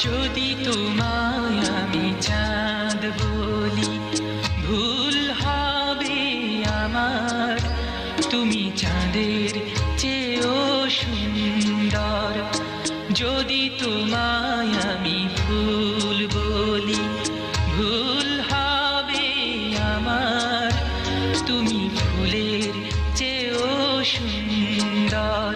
যদি তোমায় আমি চাঁদ বলি, ভুল হবে আমার। তুমি চাঁদের চেয়েও সুন্দর। যদি তোমায় আমি ফুল বলি, ভুল হবে আমার। তুমি ফুলের চেয়েও সুন্দর।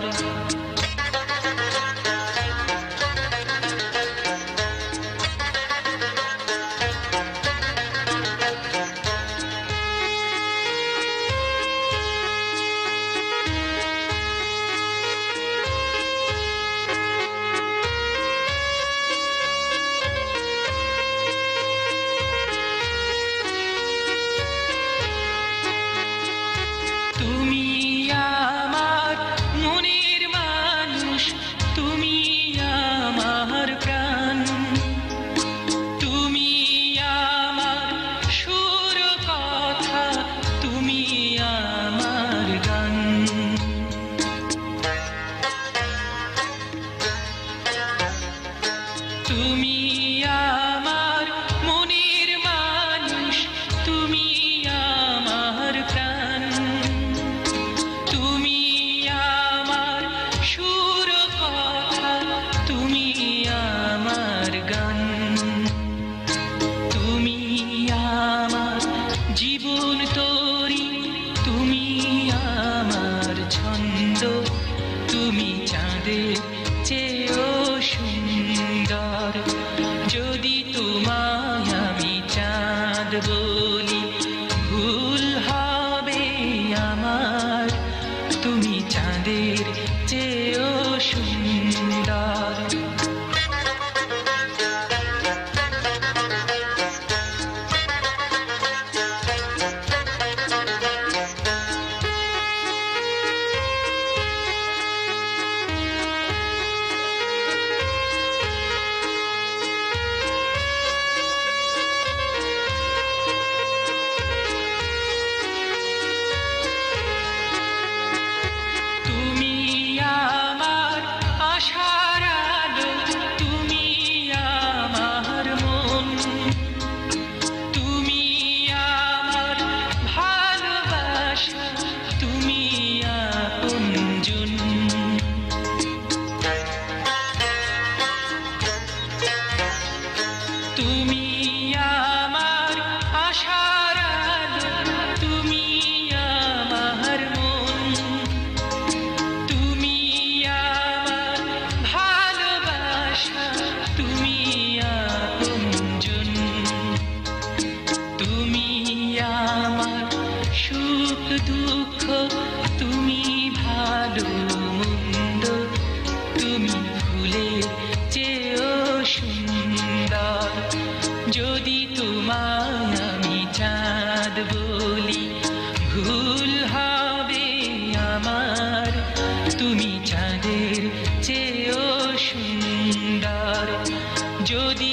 যদি